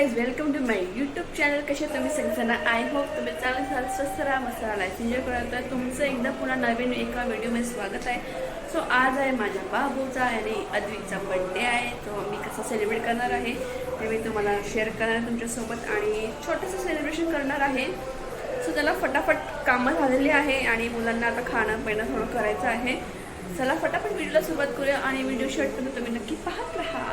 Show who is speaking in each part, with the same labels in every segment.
Speaker 1: Guys welcome to my YouTube channel कसे तुम्ही सगळेजण? आय होप तुम्ही चांगले साल स्वस्त राहा मस्त राहा लाईफ एन्जॉय करत आहे तुमचं एकदा पुन्हा नवीन एका व्हिडिओमध्ये स्वागत आहे. सो आज आहे माझ्या बाबूचा आणि अद्वीचा बड्डे आहे. तो मी कसं सेलिब्रेट करणार आहे ते मी तुम्हाला शेअर करणार आहे तुमच्यासोबत आणि छोटंसं सेलिब्रेशन करणार आहे. सो त्याला फटाफट कामं झालेली आहे आणि मुलांना आता खाणं पिणं थोडं करायचं आहे. चला फटाफट व्हिडिओला सुरुवात करूया आणि व्हिडिओ शर्ट तुम्ही नक्की पाहत राहा.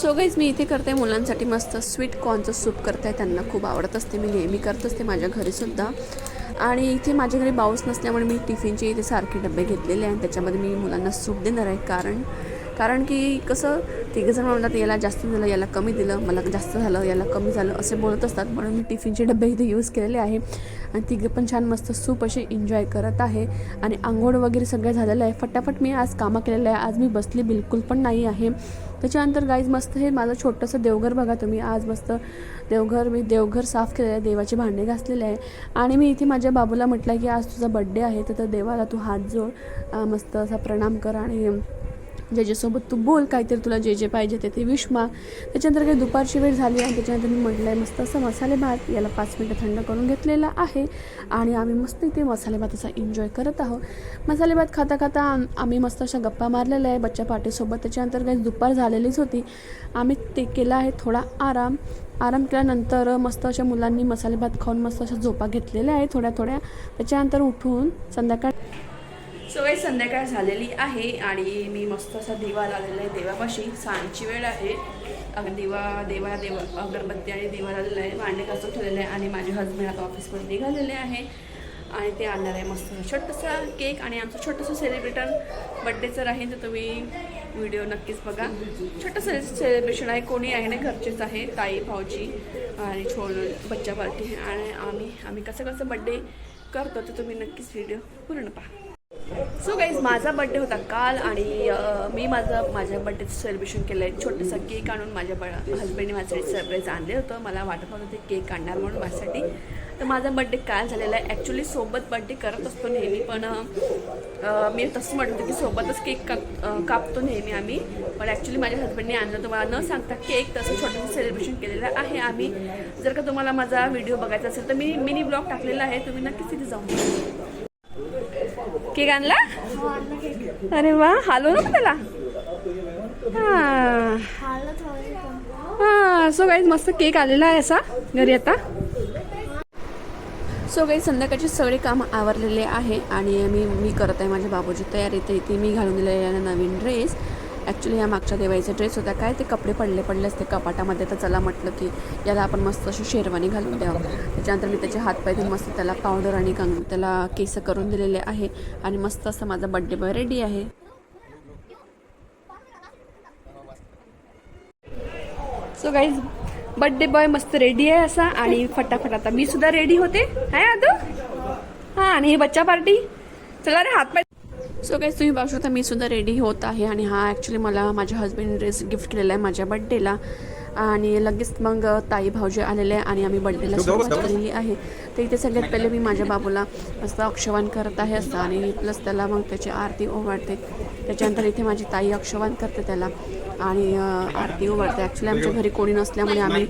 Speaker 1: सो गाईज मी इथे करते मुलांसाठी मस्त स्वीट कॉर्नचं सूप करते. त्यांना खूप आवडत असते. मी नेहमी करत असते माझ्या घरीसुद्धा आणि इथे माझ्या घरी बाऊस नसल्यामुळे मी टिफिनचे इथे सारखे डबे घेतलेले आहे त्याच्यामध्ये मी मुलांना सूप देणार आहे. कारण कारण की कसं तिघंजण म्हणतात याला जास्त दिलं याला कमी दिलं मला जास्त झालं याला कमी झालं असे बोलत असतात. म्हणून मी टिफिनचे डबे इथे यूज केलेले आहे. आणि तिघं पण छान मस्त सूप असे एन्जॉय करत आहे. आणि आंघोळ वगैरे सगळं झालेलं आहे. फटाफट मी आज कामं केलेलं आहे. आज मी बसली बिलकुल पण नाही आहे. त्याच्यानंतर गाईज मस्त हे माझं छोटंसं देवघर बघा तुम्ही. आज मस्त देवघर मी देवघर साफ केलेलं आहे. देवाचे भांडे घासलेले आहे. आणि मी इथे माझ्या बाबूला म्हटलं की आज तुझा बड्डे आहे. तर देवाला तू हात जोड. मस्त असा प्रणाम कर आणि ज्याच्यासोबत तू बोल काहीतरी तुला जे जे पाहिजे ते ते विश माग त्याच्यानंतर काही दुपारची वेळ झाली आणि त्याच्यानंतर मी म्हटलं आहे मस्त असं मसाले भात. याला पाच मिनटं थंड करून घेतलेला आहे. आणि आम्ही मस्त इथे मसाले भात असा एन्जॉय करत आहोत. मसाले भात खाता खाता आम्ही मस्त अशा गप्पा मारलेल्या आहे बच्चा पाटीसोबत त्याच्यानंतर काही दुपार झालेलीच होती. आम्ही ते केला आहे थोडा आराम. आराम केल्यानंतर मस्त अशा मुलांनी मसाले भात खाऊन मस्त अशा झोपा घेतलेल्या आहे थोड्या थोड्या. त्याच्यानंतर उठून संध्याकाळ सवय संध्याकाळ झालेली आहे आणि मी मस्त असा दिवा लावलेला आहे. देवापाशी सांजची वेळ आहे. दिवा देवा देव अगरबत्ती आणि दिवा लावलेला आहे. भांडे घासून ठेवलेले आहे आणि माझे हजबंड आता ऑफिसमध्ये निघालेले आहे. आणि ते आणणार आहे मस्त छोटंसा केक आणि आमचं छोटंसं सेलिब्रेटर बड्डेचं राहील तर तुम्ही व्हिडिओ नक्कीच बघा. छोटंसं सेलिब्रेशन आहे. कोणी आहे ना घरचेच आहे. ताई भाऊजी आणि छोड बच्चा पार्टी आणि आम्ही आम्ही कसं कसं बड्डे करतो तर तुम्ही नक्कीच व्हिडिओ पूर्ण पहा. सो गाईज माझा बड्डे होता काल आणि मी माझं माझ्या बड्डेचं सेलिब्रेशन केलं आहे छोटंसं केक आणून माझ्या ब हजबंडने माझ्यासाठी सरप्राईज आणले होतं. मला वाटत होतं ते केक आणणार म्हणून माझ्यासाठी. तर माझा बड्डे काल झालेला आहे. ॲक्च्युली सोबत बड्डे करत असतो नेहमी पण मी तसं म्हणत होते की सोबतच केक काप कापतो नेहमी आम्ही. पण ॲक्च्युली माझ्या हजबंडने आणलं तुम्हाला न सांगता केक तसं छोटंसं सेलिब्रेशन केलेलं आहे. आम्ही जर का तुम्हाला माझा व्हिडिओ बघायचा असेल तर मी मिनी ब्लॉग टाकलेला आहे. तुम्ही नक्कीच तिथे जाऊन केक आणला? अरे वा हालो नको त्याला? हा. सो गाईज मस्त केक आलेला आहे असा घरी आता. सो काही संध्याकाळची सगळे काम आवरलेले आहे आणि मी मी करत आहे माझ्या बाबूची तयारी. तर इथे मी घालून दिलेला नवीन ड्रेस ॲक्च्युली या मागच्या देवाईचा ड्रेस होता काय ते कपडे पडले पडले असते. कपाटामध्ये तर चला म्हटलं की याला आपण मस्त अशी शेरवानी घालून द्यावं. त्याच्यानंतर मी त्याचे हातपाय धुवून मस्त त्याला पावडर आणि कंग त्याला केस करून दिलेले आहे. आणि मस्त असं माझा बड्डे बॉय रेडी आहे. सो गाईज बड्डे बॉय मस्त रेडी आहे असा. आणि फटाफट आता मी सुद्धा रेडी होते. आहे आदू? हा आणि ही बच्चा पार्टी चला रे हात पाय सो काही तुम्ही बघू शकता मी सुद्धा रेडी होत आहे आणि हा ॲक्च्युली मला माझ्या हजबंड ड्रेस गिफ्ट केलेला आहे माझ्या बड्डेला आणि लगेच मग ताई भाऊजी आलेले आहे आणि आम्ही बड्डेला सुरुवात केलेली आहे. तर इथे सगळ्यात पहिले मी माझ्या बाबूला मस्त अक्षवान करत आहे असं आणि प्लस त्याला मग त्याची आरती ओवाळते. त्याच्यानंतर इथे माझी ताई अक्षवान करते त्याला आणि आरती ओवाळते. ॲक्च्युली आमच्या घरी कोणी नसल्यामुळे आम्ही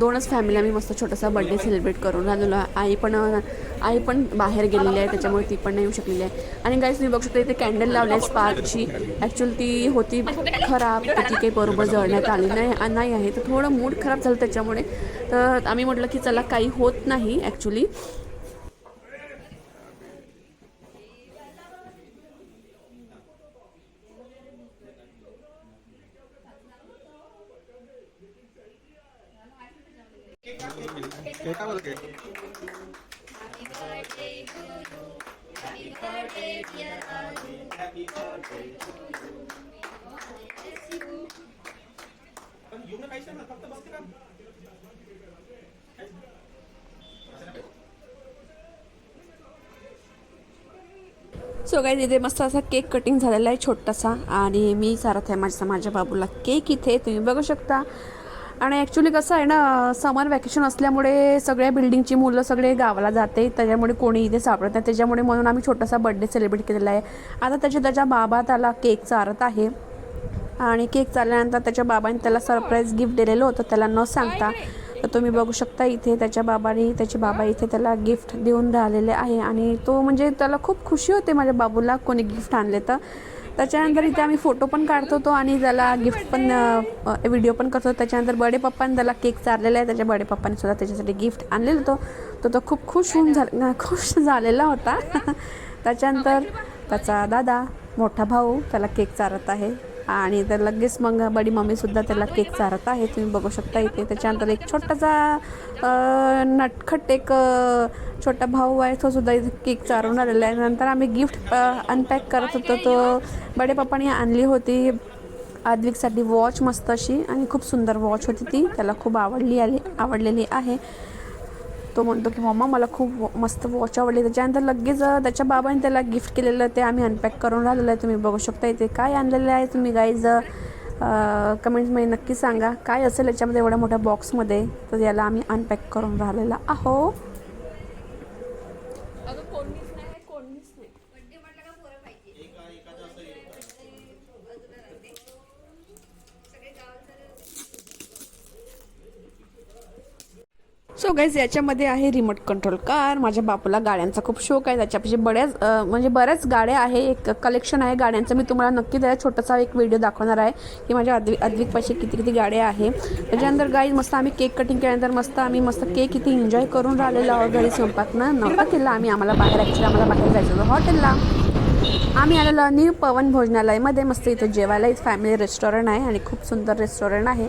Speaker 1: दोनच फॅमिली आम्ही मस्त छोटासा बड्डे सेलिब्रेट करून राहिलेलो आई पण आई पण बाहेर गेलेली आहे त्याच्यामुळे ती पण नाही येऊ शकलेली आहे. आणि गाईस तुम्ही बघू शकता इथे कॅन्डल लावले आहे स्पार्कची ॲक्च्युअली ती होती खराब ती काही बरोबर जळण्यात आली नाही नाही आहे. तर थोडं मूड खराब झालं त्याच्यामुळे. तर आम्ही म्हटलं की चला काही होत नाही. ॲक्च्युली
Speaker 2: केका बोल के
Speaker 1: सो काय तिथे मस्त असा केक कटिंग झालेला आहे छोटासा. आणि मी सारथ आहे माझ्या माझ्या बाबूला केक इथे तुम्ही बघू शकता. आणि ॲक्च्युली कसं आहे ना समर वॅकेशन असल्यामुळे सगळ्या बिल्डिंगची मुलं सगळे गावाला जाते त्याच्यामुळे कोणी इथे सापडत नाही. त्याच्यामुळे म्हणून आम्ही छोटासा बड्डे सेलिब्रेट केलेला आहे. आता त्याच्या त्याच्या बाबा त्याला केक चारत आहे. आणि केक चालल्यानंतर त्याच्या बाबांनी त्याला सरप्राईज गिफ्ट दिलेलं होतं त्याला न सांगता. तर तुम्ही बघू शकता इथे त्याच्या बाबांनी त्याचे बाबा इथे त्याला गिफ्ट देऊन राहिलेले आहे. आणि तो म्हणजे त्याला खूप खुशी होते माझ्या बाबूला कोणी गिफ्ट आणले तर. त्याच्यानंतर इथे आम्ही फोटो पण काढतो तो आणि त्याला गिफ्ट पण व्हिडिओ पण करतो त्याच्यानंतर बडे पप्पाने त्याला केक चारलेला आहे. त्याच्या बडे पप्पाने सुद्धा त्याच्यासाठी गिफ्ट आणलेलं होतं. तो तो खूप खुश होऊन झाला खुश झालेला होता. त्याच्यानंतर त्याचा दादा मोठा भाऊ त्याला केक चारत आहे. आणि तर लगेच मग बडी मम्मीसुद्धा त्याला केक चारत आहे तुम्ही बघू शकता इथे. त्याच्यानंतर एक छोटासा नटखट एक छोटा भाऊ आहे तो सुद्धा इथे केक चारून आलेला आहे. नंतर आम्ही गिफ्ट अनपॅक करत होतो. तो बडे पप्पाने आणली होती आद्विकसाठी वॉच मस्त अशी आणि खूप सुंदर वॉच होती ती. त्याला खूप आवडली आली आवडलेली आहे. तो म्हणतो की मम्मा मला खूप वॉ- मस्त वॉच आवडली. त्याच्यानंतर लगेच त्याच्या बाबाने त्याला गिफ्ट केलेलं ते आम्ही अनपॅक करून राहिलेलं आहे. तुम्ही बघू शकता इथे काय आणलेलं आहे तुम्ही गाईज कमेंट्समध्ये नक्की सांगा. काय असेल याच्यामध्ये एवढ्या मोठ्या बॉक्समध्ये तर याला आम्ही अनपॅक करून राहिलेला आहो सो गाईज याच्यामध्ये आहे रिमोट कंट्रोल कार माझ्या बापूला गाड्यांचा खूप शौक आहे. त्याच्यापाशी बऱ्याच म्हणजे बऱ्याच गाड्या आहे. एक कलेक्शन आहे गाड्यांचं. मी तुम्हाला नक्की त्याचा छोटासा एक व्हिडिओ दाखवणार आहे की माझ्या अद्विक अद्विकपाशी किती किती गाड्या आहे. त्याच्यानंतर गाईज मस्त आम्ही केक कटिंग केल्यानंतर मस्त आम्ही मस्त केक इथे एन्जॉय करून राहिलेलो आहोत घरी स्वयंपाकनं. न नव्हता केला आम्ही आम्हाला बाहेर ॲक्च्युली आम्हाला बाहेर जायचं होतं. हो हॉटेलला आम्ही आलेलो न्यू पवन भोजनालयमध्ये. मस्त इथं जेवायला इथं फॅमिली रेस्टॉरंट आहे आणि खूप सुंदर रेस्टॉरंट आहे.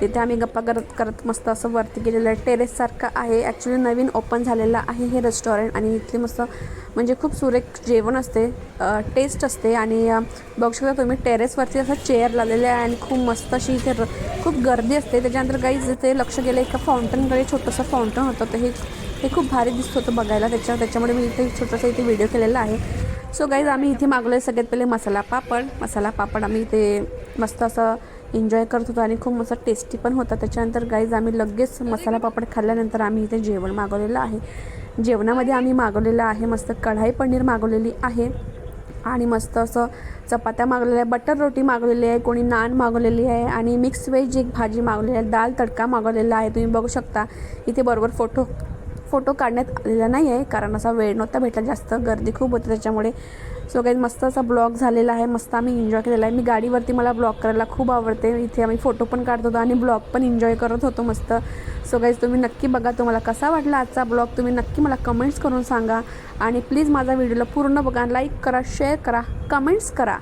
Speaker 1: तिथे आम्ही गप्पा करत करत मस्त असं वरती गेलेलं आहे. टेरेससारखं आहे. ॲक्च्युली नवीन ओपन झालेलं आहे हे रेस्टॉरंट आणि इथली मस्त म्हणजे खूप सुरेख जेवण असते. टेस्ट असते आणि बघू शकता तुम्ही टेरेसवरती असं चेअर लावलेले आहे आणि खूप मस्त अशी इथे र- खूप गर्दी असते. त्याच्यानंतर काही इथे लक्ष गेलं एका फाउंटनकडे छोटंसं फाउंटन होतं. तर हे हे खूप भारी दिसत होतं बघायला. त्याच्या त्याच्यामुळे मी इथे छोटासा इथे व्हिडिओ केलेला आहे. सो गाईज आम्ही इथे मागवलं सगळ्यात पहिले मसाला पापड. मसाला पापड आम्ही इथे मस्त असं एन्जॉय करत होतो आणि खूप मस्त टेस्टी पण होता. त्याच्यानंतर गाईज आम्ही लगेच मसाला पापड खाल्ल्यानंतर आम्ही इथे जेवण मागवलेलं आहे. जेवणामध्ये आम्ही मागवलेलं आहे मस्त कढाई पनीर मागवलेली आहे आणि मस्त असं चपात्या मागवलेल्या आहे बटर रोटी मागवलेली आहे कोणी नान मागवलेली आहे आणि मिक्स व्हेज एक भाजी मागवलेली आहे दाल तडका मागवलेला आहे. तुम्ही बघू शकता इथे बरोबर फोटो फोटो काढण्यात आलेला नाही आहे कारण असा वेळ नव्हता भेटला जास्त गर्दी खूप होती त्याच्यामुळे. सो काही मस्त असा ब्लॉग झालेला आहे. मस्त आम्ही एन्जॉय केलेला आहे. मी गाडीवरती मला ब्लॉग करायला खूप आवडते. इथे आम्ही फोटो पण काढत होतो आणि ब्लॉग पण एन्जॉय करत होतो मस्त. सो गाईज तुम्ही नक्की बघा तुम्हाला कसा वाटला आजचा ब्लॉग. तुम्ही नक्की मला कमेंट्स करून सांगा. आणि प्लीज माझा व्हिडिओला पूर्ण बघा. लाईक करा शेअर करा कमेंट्स करा.